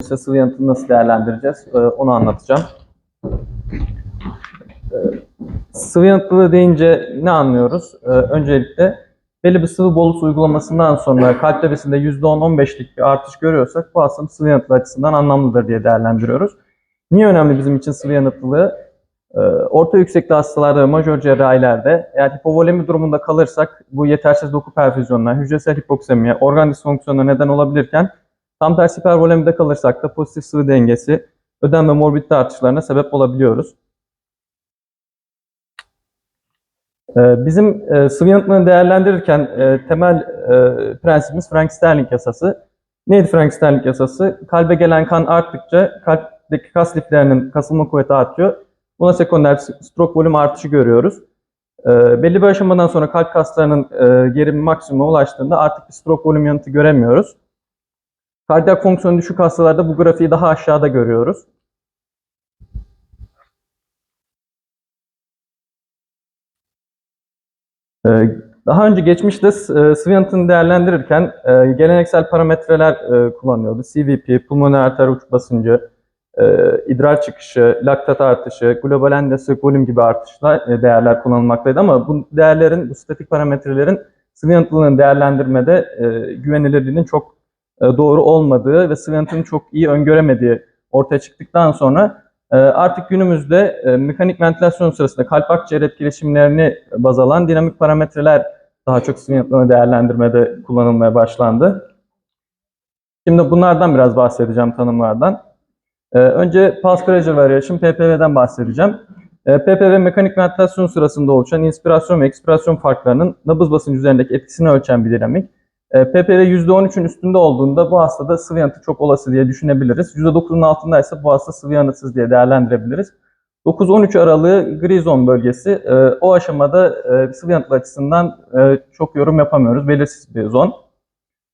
ise sıvı yanıtını nasıl değerlendireceğiz e, onu anlatacağım. E, Sıvı yanıtlılığı deyince ne anlıyoruz? E, Öncelikle belli bir sıvı bolusu uygulamasından sonra kalp tepesinde %10-15'lik bir artış görüyorsak bu aslında sıvı yanıtlı açısından anlamlıdır diye değerlendiriyoruz. Niye önemli bizim için sıvı yanıtlılığı? Orta yüksekli hastalarda ve majör cerrahilerde eğer hipovolemi durumunda kalırsak bu yetersiz doku perfüzyonuna, hücresel hipoksemiye, organ disfonksiyonuna neden olabilirken Tam tersi hipervolemide kalırsak da pozitif sıvı dengesi, ödem ve morbidite artışlarına sebep olabiliyoruz. Ee, Bizim e, sıvı yanıtlarını değerlendirirken e, temel e, prensibimiz Frank-Starling yasası. Neydi Frank-Starling yasası? Kalbe gelen kan arttıkça kalpteki kas liflerinin kasılma kuvveti artıyor. Buna sekonder stroke volüm artışı görüyoruz. E, Belli bir aşamadan sonra kalp kaslarının gerimi maksimuma ulaştığında artık bir stroke volüm yanıtı göremiyoruz. Kardiyak fonksiyonu düşük hastalarda bu grafiği daha aşağıda görüyoruz. Ee, Daha önce geçmişte s- e, sıvı yanıtını değerlendirirken e, geleneksel parametreler e, kullanıyordu. CVP, pulmoner arter uç basıncı, idrar çıkışı, laktat artışı, global endosek volüm gibi artışlar, değerler kullanılmaktaydı ama bu değerlerin, bu statik parametrelerin sıvı yanıtlılığını değerlendirmede güvenilirliğinin çok doğru olmadığı ve sıvı yanıtını çok iyi öngöremediği ortaya çıktıktan sonra e, artık günümüzde e, mekanik ventilasyon sırasında kalp akciğer etkileşimlerini baz alan dinamik parametreler daha çok sıvı yanıtlarını değerlendirmede kullanılmaya başlandı. Şimdi bunlardan biraz bahsedeceğim tanımlardan. E, Önce pulse pressure variation, PPV'den bahsedeceğim. E, PPV mekanik ventilasyon sırasında oluşan inspirasyon ve ekspirasyon farklarının nabız basıncı üzerindeki etkisini ölçen bir dinamik. E, PPV %13'ün üstünde olduğunda bu hastada sıvı yanıtı çok olası diye düşünebiliriz. %9'un altındaysa bu hasta sıvı yanıtsız diye değerlendirebiliriz. 9-13 aralığı gri zon bölgesi. E, o aşamada e, sıvı yanıtlı açısından e, çok yorum yapamıyoruz. Belirsiz bir zon.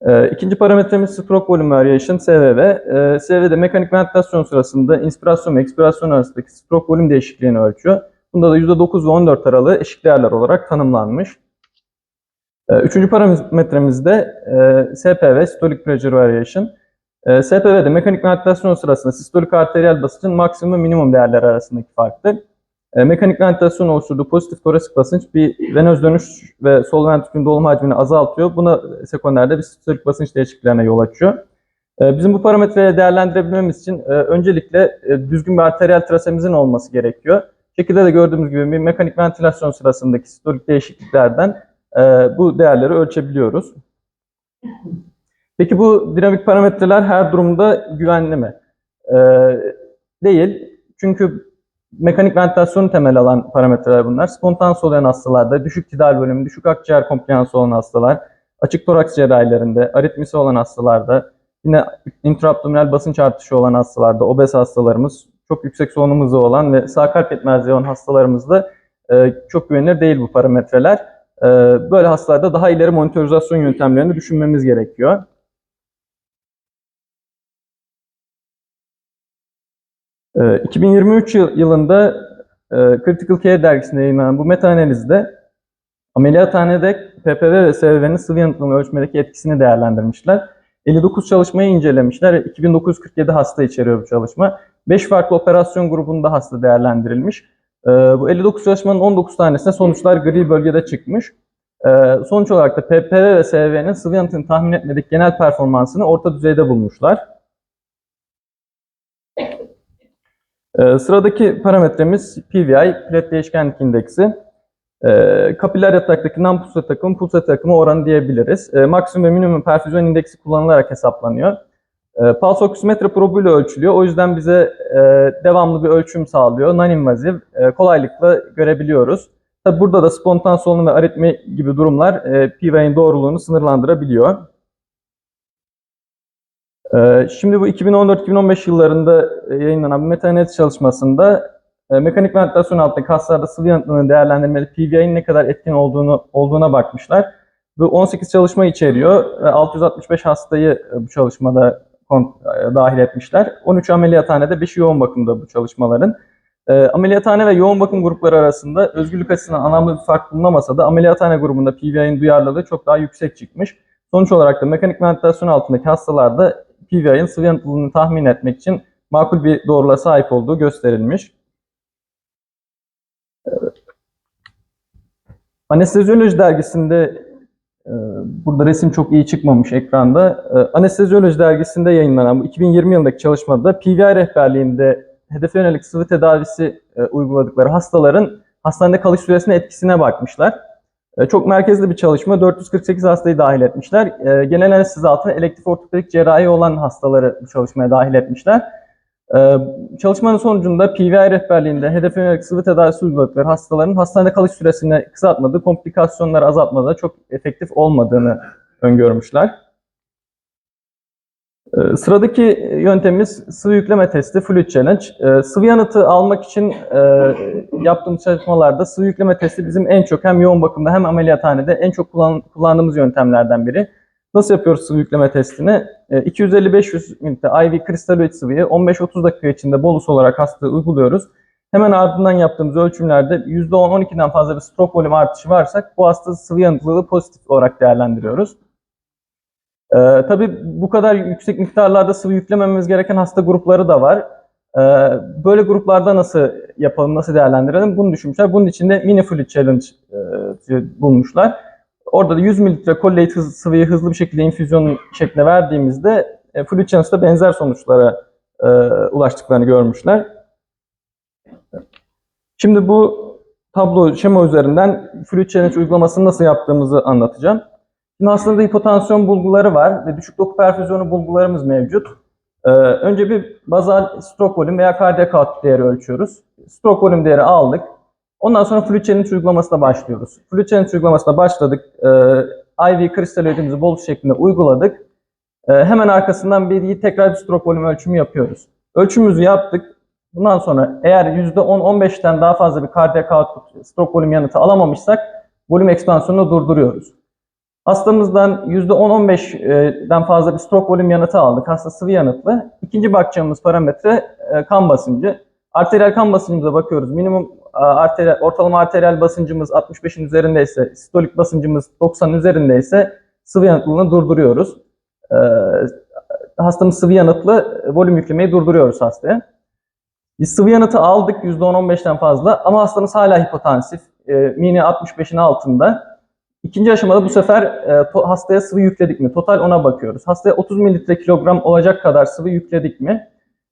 E, ikinci parametremiz stroke volume variation, SVV. SVV mekanik ventilasyon sırasında inspirasyon ve ekspirasyon arasındaki stroke volüm değişikliğini ölçüyor. Bunda da %9 ve 14 aralığı eşik değerler olarak tanımlanmış. Ee, Üçüncü parametremiz de e, SPV, Systolic Pressure Variation. E, SPV'de mekanik ventilasyon sırasında sistolik arteriyel basıncın maksimum ve minimum değerleri arasındaki farktır. E, mekanik ventilasyon oluşturduğu pozitif torasik basınç bir venöz dönüş ve sol ventrikülün dolum hacmini azaltıyor. Buna sekonderde bir sistolik basınç değişikliklerine yol açıyor. Bizim bu parametreyi değerlendirebilmemiz için e, öncelikle e, düzgün bir arteriyel trasemizin olması gerekiyor. Şekilde de gördüğümüz gibi bir mekanik ventilasyon sırasındaki sistolik değişikliklerden bu değerleri ölçebiliyoruz. Peki bu dinamik parametreler her durumda güvenli mi? E, değil. Çünkü mekanik ventilasyonu temel alan parametreler bunlar. Spontan soluyan hastalarda, düşük tidal bölümü, düşük akciğer kompliyansı olan hastalar, açık toraks cerrahilerinde, aritmisi olan hastalarda, yine intraabdominal basınç artışı olan hastalarda, obez hastalarımız, çok yüksek solunum hızı olan ve sağ kalp yetmezliği olan hastalarımızda e, çok güvenilir değil bu parametreler. Ee, Böyle hastalarda daha ileri monitorizasyon yöntemlerini düşünmemiz gerekiyor. Ee, 2023 yıl- yılında e, Critical Care dergisinde yayınlanan bu meta-analizde ameliyathanede PPV ve SVV'nin sıvı yanıtlılığını ölçmedeki etkisini değerlendirmişler. 59 çalışmayı incelemişler. 2947 hasta içeriyor bu çalışma. 5 farklı operasyon grubunda hasta değerlendirilmiş. Ee, bu 59 çalışmanın 19 tanesinde sonuçlar gri bölgede çıkmış. Ee, sonuç olarak da PPV ve SVV'nin sıvı yanıtını tahmin etmedik genel performansını orta düzeyde bulmuşlar. Ee, sıradaki parametremiz PVI, pilet değişkenlik indeksi. Ee, kapiler yataktaki non-pulse takım, pulse takımı oranı diyebiliriz. Maksimum ve minimum perfüzyon indeksi kullanılarak hesaplanıyor. E, pulse oksimetre probuyla ölçülüyor. O yüzden bize e, devamlı bir ölçüm sağlıyor. Non-invaziv, e, kolaylıkla görebiliyoruz. Tabi burada da spontan solunum ve aritmi gibi durumlar e, PV'nin doğruluğunu sınırlandırabiliyor. E, şimdi bu 2014-2015 yıllarında e, yayınlanan bir meta-analiz çalışmasında e, mekanik ventilasyon altındaki hastalarda sıvı yanıtlılığını değerlendirmeli PV'nin ne kadar etkin olduğunu olduğuna bakmışlar. Bu 18 çalışma içeriyor. E, 665 hastayı e, bu çalışmada dahil etmişler. 13 ameliyathanede 5 yoğun bakımda bu çalışmaların. E, ameliyathane ve yoğun bakım grupları arasında özgürlük açısından anlamlı bir fark bulunamasa da ameliyathane grubunda PVI'nin duyarlılığı çok daha yüksek çıkmış. Sonuç olarak da mekanik ventilasyon altındaki hastalarda PVI'nin sıvı yanıtlılığını tahmin etmek için makul bir doğruluğa sahip olduğu gösterilmiş. Anestezyoloji dergisinde e, burada resim çok iyi çıkmamış ekranda. E, Anestezyoloji dergisinde yayınlanan bu 2020 yılındaki çalışmada PVI rehberliğinde hedefe yönelik sıvı tedavisi e, uyguladıkları hastaların hastanede kalış süresine etkisine bakmışlar. E, Çok merkezli bir çalışma. 448 hastayı dahil etmişler. Genel anestezi altında elektif ortopedik cerrahi olan hastaları bu çalışmaya dahil etmişler. E, Çalışmanın sonucunda PVI rehberliğinde hedefe yönelik sıvı tedavisi uyguladıkları hastaların hastanede kalış süresini kısaltmadığı, komplikasyonları azaltmada çok efektif olmadığını öngörmüşler. Ee, Sıradaki yöntemimiz sıvı yükleme testi, Fluid Challenge. Ee, Sıvı yanıtı almak için e, yaptığımız çalışmalarda sıvı yükleme testi bizim en çok hem yoğun bakımda hem ameliyathanede en çok kullan- kullandığımız yöntemlerden biri. Nasıl yapıyoruz sıvı yükleme testini? Ee, 250-500 mililitre IV kristaloid sıvıyı 15-30 dakika içinde bolus olarak hastaya uyguluyoruz. Hemen ardından yaptığımız ölçümlerde %10-12'den fazla bir strok volüm artışı varsa bu hasta sıvı yanıtlılığı pozitif olarak değerlendiriyoruz. Ee, tabii bu kadar yüksek miktarlarda sıvı yüklemememiz gereken hasta grupları da var. Ee, böyle gruplarda nasıl yapalım, nasıl değerlendirelim bunu düşünmüşler. Bunun için de mini fluid challenge e, bulmuşlar. Orada da 100 mililitre kolleyt hız, sıvıyı hızlı bir şekilde infüzyon şeklinde verdiğimizde e, fluid benzer sonuçlara e, ulaştıklarını görmüşler. Şimdi bu tablo şema üzerinden fluid uygulamasını nasıl yaptığımızı anlatacağım. Şimdi aslında hipotansiyon bulguları var ve düşük doku perfüzyonu bulgularımız mevcut. Ee, önce bir bazal stroke volüm veya kardiyak output değeri ölçüyoruz. Stroke volüm değeri aldık. Ondan sonra fluid challenge uygulamasına başlıyoruz. Fluid challenge uygulamasına başladık. Ee, IV kristaloidimizi bolus şeklinde uyguladık. Ee, hemen arkasından bir tekrar bir stroke volüm ölçümü yapıyoruz. Ölçümümüzü yaptık. Bundan sonra eğer %10-15'ten daha fazla bir kardiyak output stroke volüm yanıtı alamamışsak volüm ekspansiyonunu durduruyoruz. Hastamızdan %10-15'den fazla bir stroke volüm yanıtı aldık. Hasta sıvı yanıtlı. İkinci bakacağımız parametre e, kan basıncı. Arteriyel kan basıncımıza bakıyoruz. Minimum e, arteriyel, ortalama arteriyel basıncımız 65'in üzerindeyse, sistolik basıncımız 90'ın üzerindeyse sıvı yanıtlılığını durduruyoruz. E, Hastamız sıvı yanıtlı, volüm yüklemeyi durduruyoruz hastaya. Biz sıvı yanıtı aldık %10-15'ten fazla ama hastamız hala hipotansif. E, mini 65'in altında. İkinci aşamada bu sefer e, to- hastaya sıvı yükledik mi? Total ona bakıyoruz. Hastaya 30 mililitre kilogram olacak kadar sıvı yükledik mi?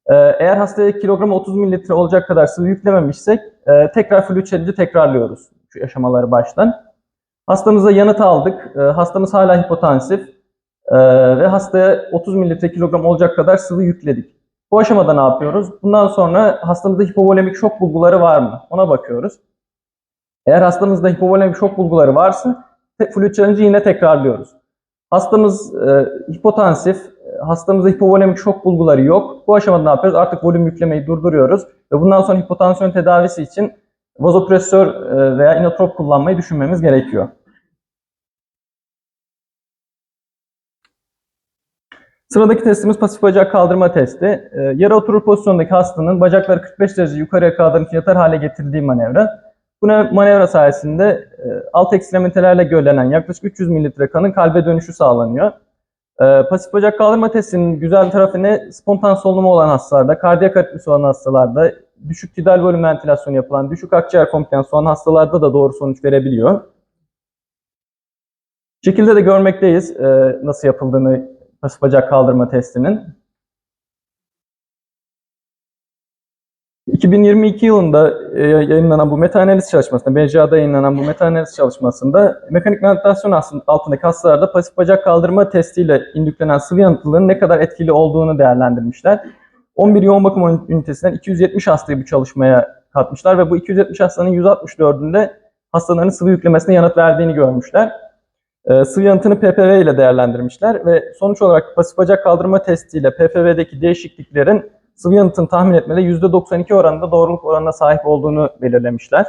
E, eğer hastaya kilogram 30 mililitre olacak kadar sıvı yüklememişsek e, tekrar fluid challenge'ı tekrarlıyoruz şu aşamaları baştan. Hastamıza yanıt aldık. E, hastamız hala hipotansif e, ve hastaya 30 mililitre kilogram olacak kadar sıvı yükledik. Bu aşamada ne yapıyoruz? Bundan sonra hastamızda hipovolemik şok bulguları var mı? Ona bakıyoruz. Eğer hastamızda hipovolemik şok bulguları varsa fluid challenge'ı yine tekrarlıyoruz. Hastamız e, hipotansif, hastamızda hipovolemik şok bulguları yok. Bu aşamada ne yapıyoruz? Artık volüm yüklemeyi durduruyoruz ve bundan sonra hipotansiyon tedavisi için vazopresör e, veya inotrop kullanmayı düşünmemiz gerekiyor. Sıradaki testimiz pasif bacak kaldırma testi. E, oturur pozisyondaki hastanın bacakları 45 derece yukarıya kaldırıp yatar hale getirildiği manevra. Bu ne- manevra sayesinde e, alt ekstremitelerle görülen yaklaşık 300 mililitre kanın kalbe dönüşü sağlanıyor. E, pasif bacak kaldırma testinin güzel tarafı ne? Spontan solunumu olan hastalarda, kardiyak aritmisi olan hastalarda, düşük tidal volüm ventilasyonu yapılan, düşük akciğer kompetansı olan hastalarda da doğru sonuç verebiliyor. Şekilde de görmekteyiz e, nasıl yapıldığını pasif bacak kaldırma testinin. 2022 yılında e, yayınlanan bu meta-analiz çalışmasında, BCA'da yayınlanan bu meta-analiz çalışmasında mekanik aslında altındaki hastalarda pasif bacak kaldırma testiyle indüklenen sıvı yanıtlılığın ne kadar etkili olduğunu değerlendirmişler. 11 yoğun bakım ünitesinden 270 hastayı bu çalışmaya katmışlar ve bu 270 hastanın 164'ünde hastaların sıvı yüklemesine yanıt verdiğini görmüşler. E, sıvı yanıtını PPV ile değerlendirmişler ve sonuç olarak pasif bacak kaldırma testiyle PPV'deki değişikliklerin sıvı yanıtını tahmin etmede %92 oranında doğruluk oranına sahip olduğunu belirlemişler.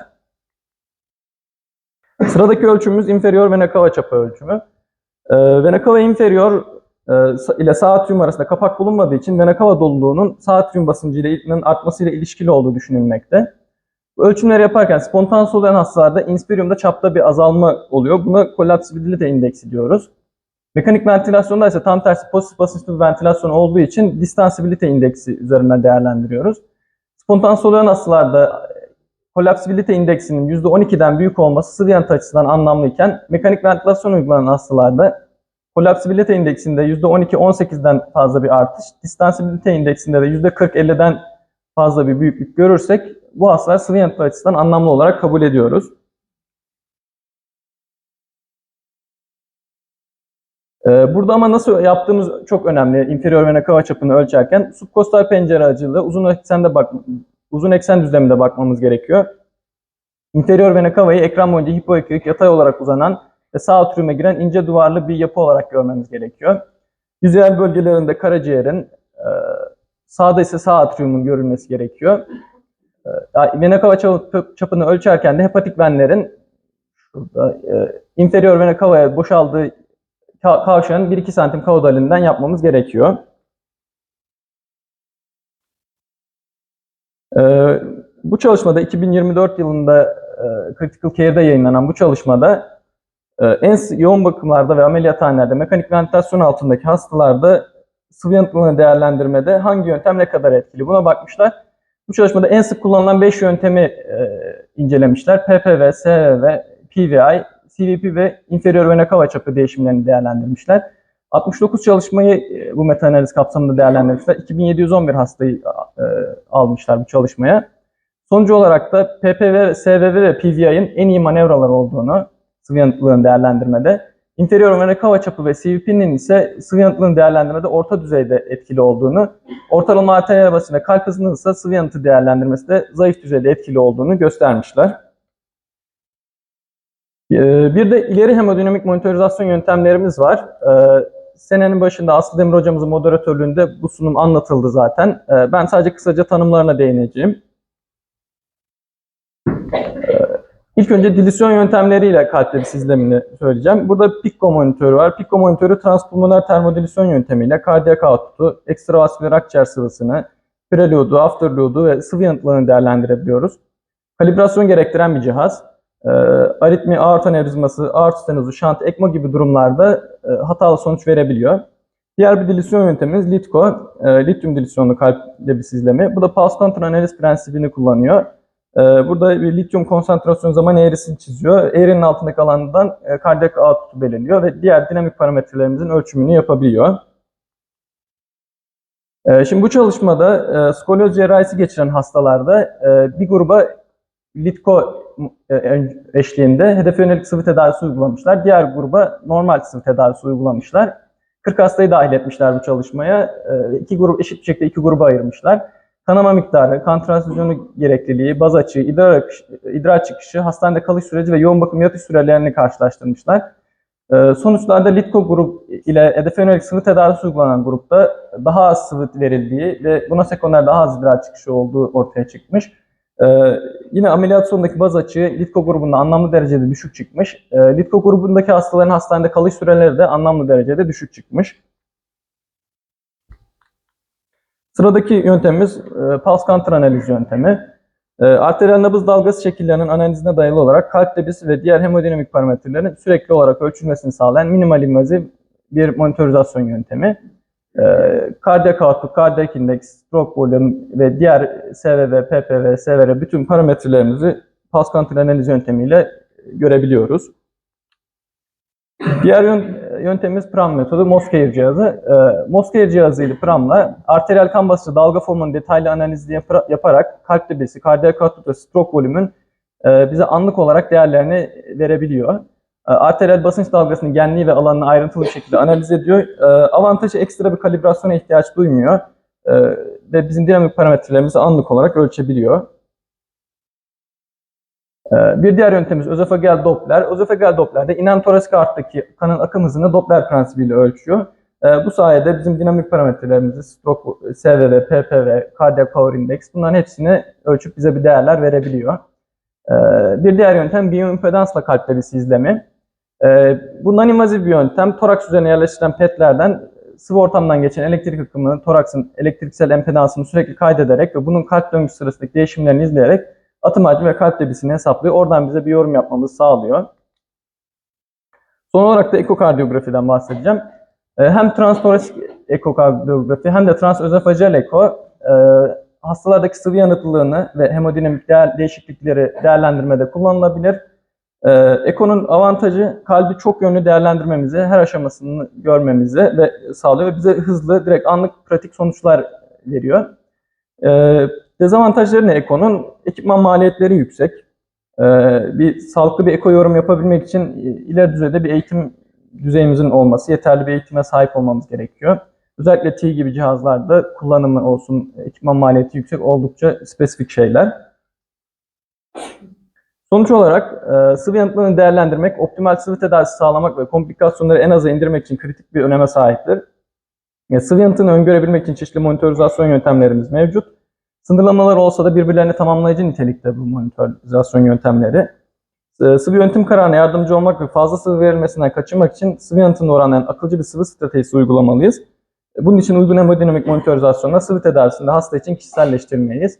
Sıradaki ölçümümüz inferior vena cava çapı ölçümü. Ee, vena cava inferior e, ile sağ atrium arasında kapak bulunmadığı için vena cava doluluğunun sağ atrium basıncının artmasıyla ilişkili olduğu düşünülmekte. Ölçümleri yaparken spontan soluyan hastalarda inspiriumda çapta bir azalma oluyor. Buna kollapsibilite indeksi diyoruz. Mekanik ventilasyonda ise tam tersi pozitif basınçlı bir ventilasyon olduğu için distansibilite indeksi üzerinden değerlendiriyoruz. Spontan soluyan hastalarda kolapsibilite indeksinin %12'den büyük olması sıvı yanıt açısından anlamlıyken mekanik ventilasyon uygulanan hastalarda kolapsibilite indeksinde %12-18'den fazla bir artış, distansibilite indeksinde de %40-50'den fazla bir büyüklük görürsek bu hastalar sıvı yanıtlar açısından anlamlı olarak kabul ediyoruz. Burada ama nasıl yaptığımız çok önemli. İnferior vena cava çapını ölçerken subkostal pencere aracılığıyla uzun eksende bak uzun eksen düzleminde bakmamız gerekiyor. İnferior vena cava'yı ekran boyunca hipoeküik yatay olarak uzanan ve sağ atriuma giren ince duvarlı bir yapı olarak görmemiz gerekiyor. Yüzeyel bölgelerinde karaciğerin, e, sağda ise sağ atriumun görülmesi gerekiyor. E, Vena çap- çapını ölçerken de hepatik venlerin şurada e, inferior vena cava'ya boşaldığı kavşağın 1-2 santim kaudalinden yapmamız gerekiyor. Ee, bu çalışmada 2024 yılında e, Critical Care'da yayınlanan bu çalışmada e, en yoğun bakımlarda ve ameliyathanelerde mekanik ventilasyon altındaki hastalarda sıvı yanıtlılığını değerlendirmede hangi yöntem ne kadar etkili buna bakmışlar. Bu çalışmada en sık kullanılan 5 yöntemi e, incelemişler. PPV, SVV, PVI, CVP ve inferior vena cava çapı değişimlerini değerlendirmişler. 69 çalışmayı e, bu meta-analiz kapsamında değerlendirmişler. 2711 hastayı e, almışlar bu çalışmaya. Sonucu olarak da PPV, SVV ve PVI'nin en iyi manevralar olduğunu sıvı yanıtlılığını değerlendirmede, inferior vena cava çapı ve CVP'nin ise sıvı yanıtlılığını değerlendirmede orta düzeyde etkili olduğunu, ortalama arteriyel basın ve kalp hızının ise sıvı yanıtı değerlendirmesi de zayıf düzeyde etkili olduğunu göstermişler. Ee, Bir de ileri hemodinamik monitorizasyon yöntemlerimiz var. Ee, Senenin başında Aslı Demir hocamızın moderatörlüğünde bu sunum anlatıldı zaten. Ee, Ben sadece kısaca tanımlarına değineceğim. İlk önce dilisyon yöntemleriyle kalp izlemini söyleyeceğim. Burada Pico monitörü var. Pico monitörü transpulmoner termodilisyon yöntemiyle kardiyak output'u, ekstravasküler akciğer sıvısını, prelude'u, afterlude'u ve sıvı yanıtlarını değerlendirebiliyoruz. Kalibrasyon gerektiren bir cihaz. Ee, aritmi, aort anevrizması, aort stenozu, şant, ekmo gibi durumlarda e, hatalı sonuç verebiliyor. Diğer bir dilisyon yöntemimiz LITCO, e, lityum dilisyonlu kalp debisi izlemi. Bu da pulse analiz prensibini kullanıyor. Ee, Burada bir lityum konsantrasyon zaman eğrisini çiziyor. Eğrinin altındaki alandan e, kardiyak output'u belirliyor ve diğer dinamik parametrelerimizin ölçümünü yapabiliyor. Ee, Şimdi bu çalışmada e, skolyoz cerrahisi geçiren hastalarda e, bir gruba litko e, eşliğinde hedef yönelik sıvı tedavisi uygulamışlar. Diğer gruba normal sıvı tedavisi uygulamışlar. 40 hastayı dahil etmişler bu çalışmaya. E, İki grup eşit bir şekilde iki gruba ayırmışlar. Kanama miktarı, kan transfüzyonu gerekliliği, baz açığı, idrar, idrar çıkışı, hastanede kalış süreci ve yoğun bakım yatış sürelerini karşılaştırmışlar. Sonuçlarda LITCO grup ile hedefe yönelik sıvı tedavisi uygulanan grupta daha az sıvı verildiği ve buna sekonder daha az idrar çıkışı olduğu ortaya çıkmış. Ee, yine ameliyat sonundaki baz açığı LITCO grubunda anlamlı derecede düşük çıkmış. Ee, LITCO grubundaki hastaların hastanede kalış süreleri de anlamlı derecede düşük çıkmış. Sıradaki yöntemimiz e, pulse counter analiz yöntemi. E, arteriyel nabız dalgası şekillerinin analizine dayalı olarak kalp debisi ve diğer hemodinamik parametrelerin sürekli olarak ölçülmesini sağlayan minimal invaziv bir monitorizasyon yöntemi. E, kardiyak output, kardiyak indeks, stroke volume ve diğer SVV, PPV, SVR bütün parametrelerimizi counter analiz yöntemiyle görebiliyoruz. Diğer yön- yöntemimiz PRAM metodu, Moscare cihazı. Ee, Moscare cihazı ile PRAM'la arteriyel kan basıncı dalga formunun detaylı analizini yapara- yaparak kalp debisi, kardiyak output ve stroke volümün e, bize anlık olarak değerlerini verebiliyor. E, arteriyel basınç dalgasının genliği ve alanını ayrıntılı bir şekilde analiz ediyor. E, avantajı ekstra bir kalibrasyona ihtiyaç duymuyor. E, ve bizim dinamik parametrelerimizi anlık olarak ölçebiliyor. Ee, Bir diğer yöntemimiz özofageal Doppler. Özofageal Doppler'de inen torasik arttaki kanın akım hızını Doppler prensibiyle ölçüyor. Ee, Bu sayede bizim dinamik parametrelerimizi stroke, SVV, PPV, cardiac power index bunların hepsini ölçüp bize bir değerler verebiliyor. Ee, Bir diğer yöntem biyoimpedansla kalp debisi izlemi. Ee, Bu non-invazif bir yöntem. Toraks üzerine yerleştirilen petlerden sıvı ortamdan geçen elektrik akımını, toraksın elektriksel empedansını sürekli kaydederek ve bunun kalp döngüsü sırasındaki değişimlerini izleyerek atım hacmi ve kalp debisini hesaplıyor. Oradan bize bir yorum yapmamızı sağlıyor. Son olarak da ekokardiyografiden bahsedeceğim. E, hem transtoraksik ekokardiyografi hem de transözofajal eko e, hastalardaki sıvı yanıtlılığını ve hemodinamik değer, değişiklikleri değerlendirmede kullanılabilir. E, Eko'nun avantajı kalbi çok yönlü değerlendirmemizi, her aşamasını görmemizi ve sağlıyor ve bize hızlı, direkt anlık pratik sonuçlar veriyor. E, dezavantajları ne Eko'nun? Ekipman maliyetleri yüksek. E, bir sağlıklı bir eko yorum yapabilmek için ileri düzeyde bir eğitim düzeyimizin olması, yeterli bir eğitime sahip olmamız gerekiyor. Özellikle T gibi cihazlarda kullanımı olsun, ekipman maliyeti yüksek oldukça spesifik şeyler. Sonuç olarak e, sıvı yanıtlarını değerlendirmek, optimal sıvı tedavisi sağlamak ve komplikasyonları en aza indirmek için kritik bir öneme sahiptir. E, sıvı yanıtını öngörebilmek için çeşitli monitorizasyon yöntemlerimiz mevcut. Sınırlamalar olsa da birbirlerini tamamlayıcı nitelikte bu monitorizasyon yöntemleri. E, sıvı yönetim kararına yardımcı olmak ve fazla sıvı verilmesinden kaçınmak için sıvı yanıtını oranlayan akılcı bir sıvı stratejisi uygulamalıyız. Bunun için uygun hemodinamik monitorizasyonla sıvı tedavisinde hasta için kişiselleştirmeliyiz.